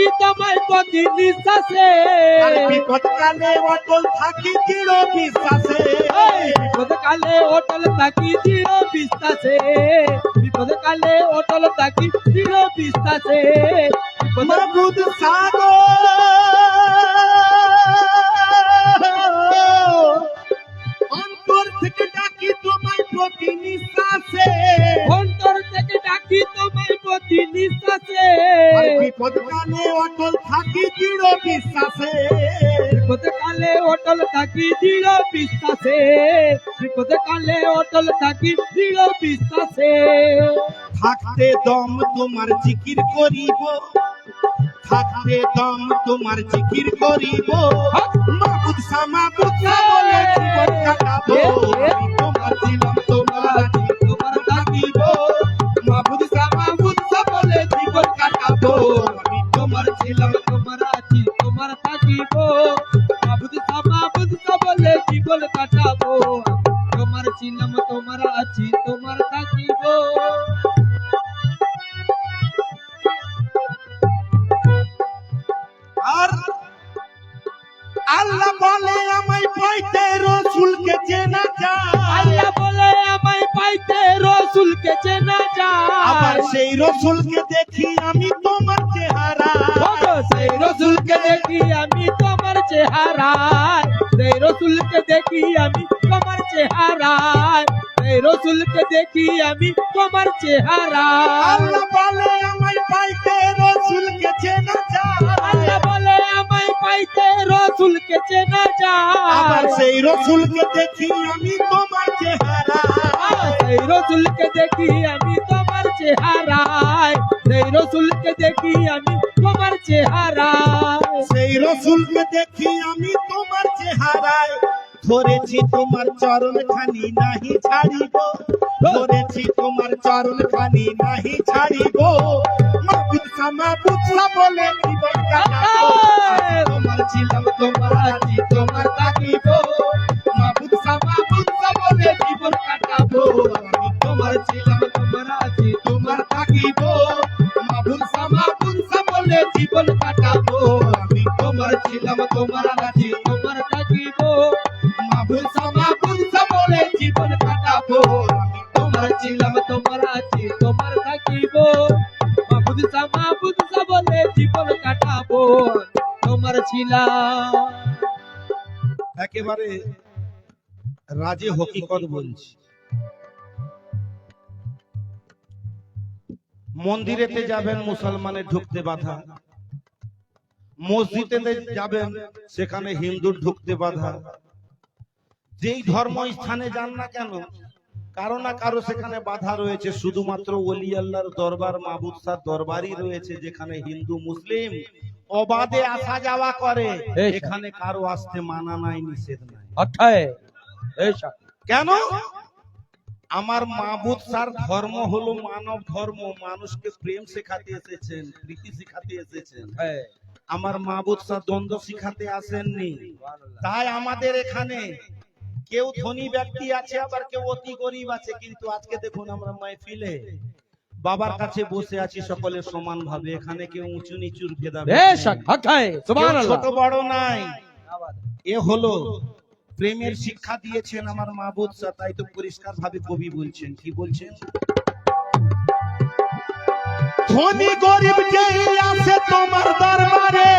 ডাকি তোমায় প্রতি নিঃশ্বাসে। আর বিপদকালে অটল থাকি চির বিশ্বাসে বিপদ কালে অটল থাকি চির বিশ্বাসে বিপদ কালে অটল থাকি চির বিশ্বাসে বিপদ মাবুদ অটল থাকি বিশ্বাসে। বিপদ কালে অটল থাকি দৃঢ় বিশ্বাসে। বিপদ কালে অটল থাকি দৃঢ় বিশ্বাসে। থাকতে দম তোমার জিকির করিব। থাকতে দম তোমার জিকির করিব। মাবুদ সামাবুদ বলে জীবন কাটাবো। তোমার ছিলাম তোমার ছিলাম তোমার আছি তোমার থাকিব। মাবুদ সামাবুদ বলে জীবন কাটাবো। তোমার ছিলাম তোমার আছি তোমার থাকিব। আর আল্লাহ বলে আমায় পাইতে রসুলকে চেনা আল্লাহ বলে আমায় পাইতে রসুলকে চেনা আবার যায় সেই রসুলকে দেখি আমি রসুলকে দেখি আমি তোমার চেহারায়। সেই রসুলকে দেখি আমি তোমার চেহারায়। আল্লাহ বলে আমায় পাইতে রসুলকে চেনা যায়। আল্লাহ বলে আমায় পাইতে রসুলকে চেনা আবার যায় সেই রসুলকে দেখি আমি তোমার চেহারা সেই রসুলকে দেখি আমি তোমার চেহারায়। সেই রসুলকে দেখি আমি তোমার চেহারায়। সেই রসুলকে দেখি আমি চেহারায় ধরেছি তোমার চরণ খানি নাহি ছাড়িব। ধরেছি তোমার চরণ খানি নাহি ছাড়িব। মাতুল সামা বুঝলা বলে তোমার ছিলাম তোমার আজি তোমার থাকিব। মাহবুদ বলে জীবন কাটাবো, তোমার ছিলাম একেবারে রাজে হকিকত বলছি। মন্দিরেতে যাবেন মুসলমানের ঢুকতে বাধা। মসজিদে যাবেন, সেখানে হিন্দুর ঢুকতে বাধা। যেই ধর্ম স্থানে যান না কেন কারও না কারও সেখানে বাধা রয়েছে শুধুমাত্র ওলি আল্লাহর দরবার মাহবুদ শাহ দরবারই রয়েছে যেখানে হিন্দু মুসলিম অবাধে আসা যাওয়া করে। এখানে কারও আসতে মানা নাই নিষেধ নাই। কেন? আমার মাহবুদ স্যার ধর্ম হলো মানব ধর্ম মানুষকে প্রেম শেখাতে এসেছেন প্রীতি শেখাতে এসেছেন। হ্যাঁ। আমার মাহবুদ স্যার দ্বন্দ্ব শিখাতে আসেননি। তাই আমাদের এখানে কেউ ধনী ব্যক্তি আছে আবার কেউ অতি গরিব আছে কিন্তু আজকে দেখুন আমরা মাহফিলে বাবার কাছে বসে আছি সকলে সমান ভাবে এখানে কেউ উঁচু নিচুর ভেদা ছোট বড় নাই। এ হলো প্রেমের শিক্ষা দিয়েছেন আমার মাহবুদ স্যার তাই তো পরিষ্কার ভাবে কবি বলছেন। কি বলছেন? ধনী গরিব যেই আছে তোমার দরবারে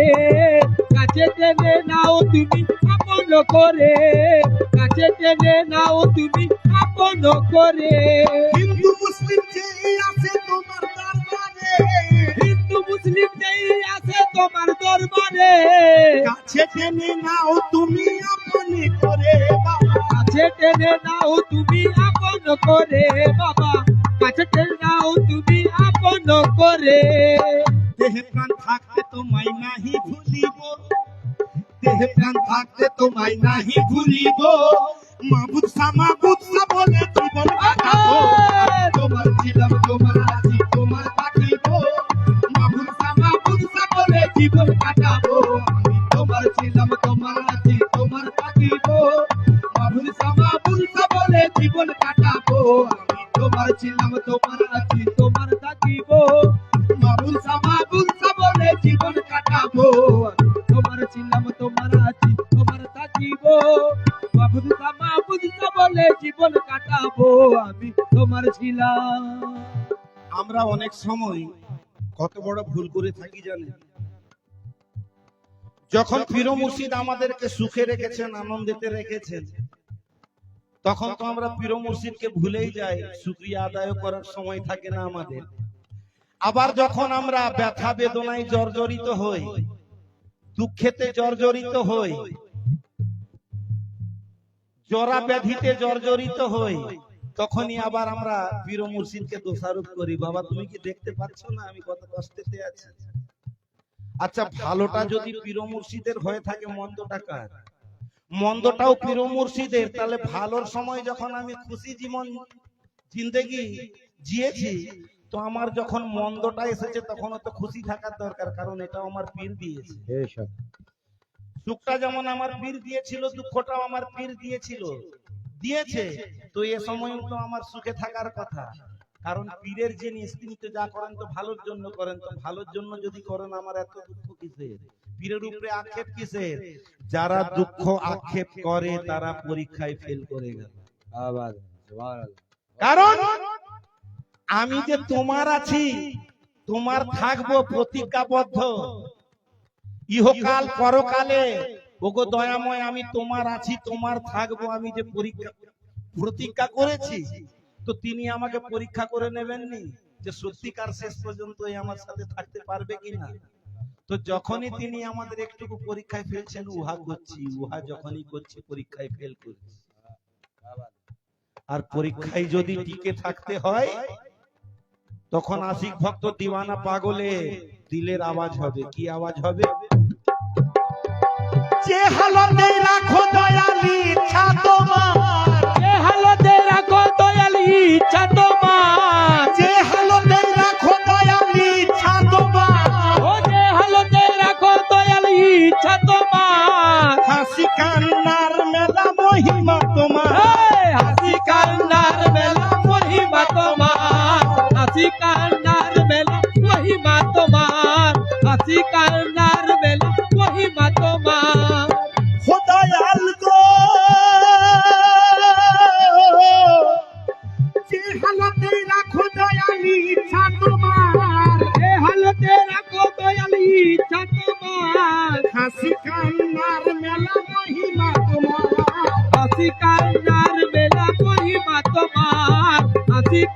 করে কাছে টেনে নাও তুমি আপন করে। কাছে টেনে নাও তুমি আপন করে। হিন্দু মুসলিম যে আছে তোমার দরবারে। হিন্দু মুসলিম যেই আছে তোমার দরবারে। কাছে টেনে নাও তুমি আপনি করে বাবা। কাছে টেনে নাও তুমি আপন করে বাবা। কাছে টেনে নাও তুমি আপন করে। দেহে প্রাণ থাকতে তোমায় নাহি ভুলিব দেহে প্রাণ থাকতে তোমায় নাহি ভুলিব মাবুদ সামাবুদ সা বলে জীবন কাটাবো তোমার ছিলাম তোমার আছি তোমার থাকিব মাবুদ সামাবুদ সা বলে জীবন কাটাবো আমি তোমার ছিলাম তোমার আছি তোমার থাকিব মাবুদ সামাবুদ সা বলে জীবন কাটাবো আমি তোমার ছিলাম তোমার আছি তোমার থাকিব মাবুদ সামাবুদ সা বলে জীবন কাটাবো। তোমার ছিলাম তোমার আছি তোমার থাকিব। বাবুদ সামা বুঝতে বলে জীবন কাটাবো। আমি তোমার ছিলাম। আমরা অনেক সময় কত বড় ভুল করে থাকি জানেন? যখন পীর মুর্শিদ আমাদেরকে সুখে রেখেছেন আনন্দেতে রেখেছেন তখন তো আমরা পীর মুর্শিদকে ভুলেই যাই শুক্রিয়া আদায় করার সময় থাকে না আমাদের। আবার যখন আমরা ব্যথা বেদনায় জর্জরিত হই, দুঃখেতে জর্জরিত হই, জরা ব্যাধিতে জর্জরিত হই, তখনই আবার আমরা পীর মুর্শিদকে দোষারোপ করি। বাবা, তুমি কি দেখতে পাচ্ছ না আমি কত কষ্টেতে আছি? আচ্ছা ভালোটা যদি পীর মুর্শিদের হয়ে থাকে, মন্দটা কার? মন্দটাও পীর মুর্শিদের। তাহলে ভালোর সময় যখন আমি খুশি জীবন, জিন্দেগি, জিয়েছি তো আমার যখন মন্দটা এসেছে তখন তো খুশি থাকার দরকার কারণ এটা আমার পীর দিয়েছে। সুখটা যেমন আমার পীর দিয়েছিল দুঃখটাও আমার পীর দিয়েছিল। দিয়েছে। তো এ সময় তো আমার সুখে থাকার কথা। কারণ পীরের তিনি যা করেন তো ভালোর জন্য করেন। তো ভালোর জন্য যদি করেন আমার এত দুঃখ কিসের? পীরের উপরে আক্ষেপ কিসের? যারা দুঃখ আক্ষেপ করে তারা পরীক্ষায় ফেল করে গেল। কারণ আমি যে তোমার আছি তোমার থাকব প্রতিজ্ঞাবদ্ধ। ইহকাল পরকালে ওগো দয়াময় আমি তোমার আছি তোমার থাকব আমি যে পরীক্ষা প্রতিজ্ঞা করেছি তো তিনি আমাকে পরীক্ষা করে নেবেননি যে সত্যিকার শেষ পর্যন্ত আমার সাথে থাকতে পারবে কিনা। তো যখনই তিনি আমাদের একটুকু পরীক্ষায় ফেলছেন উহা করছি উহা যখনই করছি পরীক্ষায় ফেল করছি। আর পরীক্ষায় যদি টিকে থাকতে হয় তখন আশিক ভক্ত দিওয়ানা পাগলে দিলের আওয়াজ হবে। কি আওয়াজ হবে? যে হালতে রাখো দয়ালি ইচ্ছা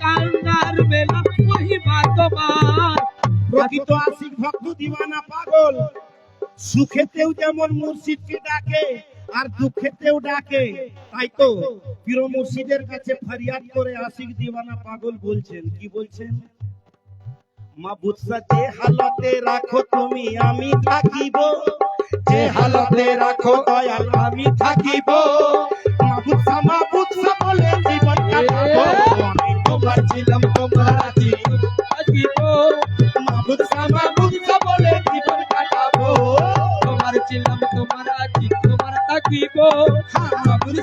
কান্নার মেলা মহিমা তোমার প্রকৃত আশিক ভক্ত দিওয়ানা পাগল। সুখেতেও যেমন মুর্শিদকে ডাকে, আর দুঃখেতেও ডাকে। তাই তো পীর মুর্শিদের কাছে ফরিয়াদ করে আশিক দিওয়ানা পাগল বলছেন। কি বলছেন? মা বুৎসা যে হালতে রাখো তুমি, আমি থাকিব। যে হালতে রাখো দয়াল, আমি থাকিব। মা বুৎসা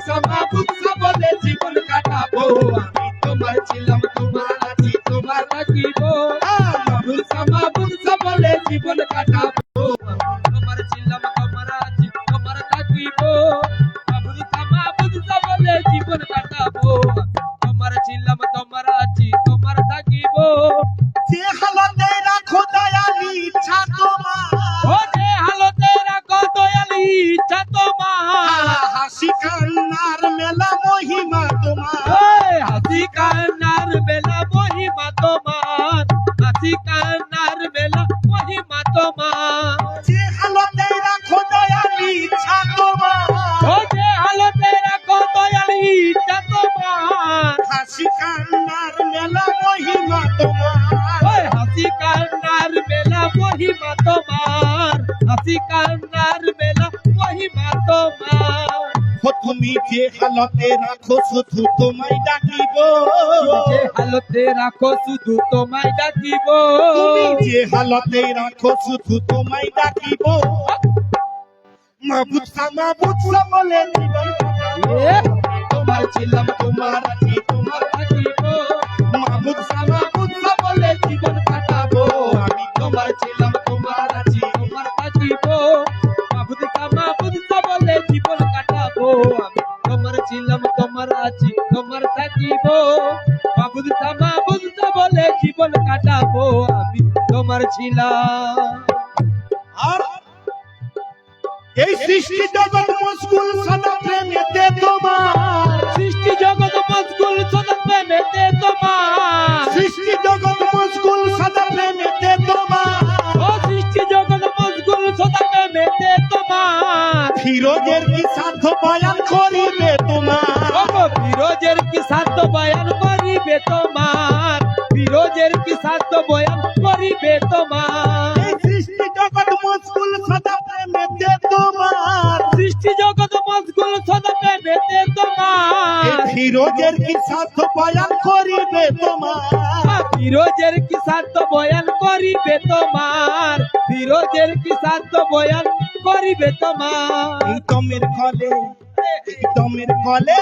মাহবুব ঠিকানা যে হালতে রাখো শুধু তোমায় ডাকিব। যে হালতে রাখো শুধু তোমায় ডাকিব। যে হালতে রাখো শুধু তোমায় ডাকিব। মাবুদ সামাবুদ বলে জীবন কাটাবো। এ, তোমার ছিলাম তোমার আছি তোমার থাকিব। মাবুদ সামাবুদ বলে জীবন কাটাবো আমি তোমার ছিলাম থাকিব মাবুদ মাবুদ বলে জীবন কাটাবো আমি তোমার ছিলাম আর এই সৃষ্টি জগৎ মুশকুল সদা প্রেমেতে তোমার। সৃষ্টি জগৎ মজগুল সদা প্রেমেতে তোমার। সৃষ্টি জগৎ মুশকুল সদা প্রেমেতে তোমার। ও সৃষ্টি জগৎ মজগুল সদা প্রেমেতে তোমার। ফিরোজের কি কি সাধ্য বয়ান করিবে তোমার? বিরোজের কি সাধ্য বয়ান করিবে তোমার? সৃষ্টি জগৎ মুশকুল সদা প্রেমেতে তোমার। সৃষ্টি জগৎ মজগুল সদা প্রেমেতে তোমার। ফিরোজের কি সাধ্য বয়ান করিবে তোমার? বিরোজের কি সাধ্য বয়ান করিবে তোমার? বিরোজের কি সাধ্য বয়ান করিবে তোমার? এই দমের কলে এই কলে।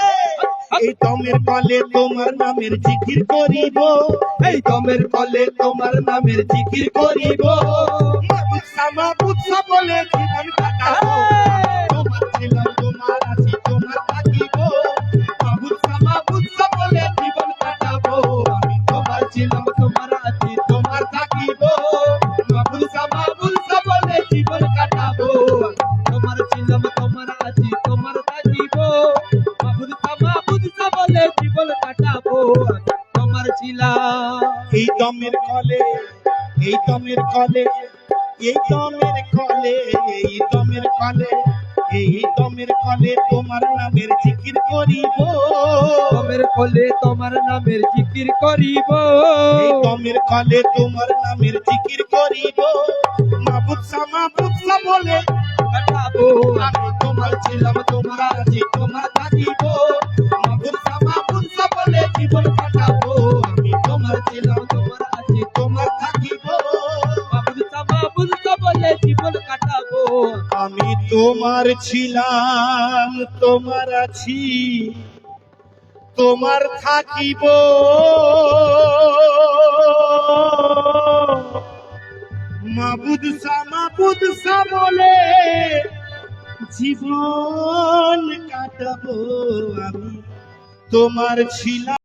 এই দমের কলে তোমার নামের জিকির করিব। এই দমের কলে তোমার নামের জিকির করিব। সামা বলে জীবন কাটাবো কলে এই দমের কলে এই দমের কলে এই দমের কলে তোমার নামের জিকির করিব। তোমার কোলে তোমার নামের জিকির করিব। এই দমের কলে তোমার নামের জিকির করিব। মাবুদ সামা বুৎসা বলে কাটাবো আমি তোমার ছিলাম তোমার আছি তোমার থাকিব মাবুদ সামা বুৎসা বলে জীবন কাটাবো আমি তোমার ছিলাম তোমার ছিলাম তোমার আছি তোমার থাকিব। মাবুদ মাবুদ বলে জীবন কাটাবো আমি। তোমার ছিলাম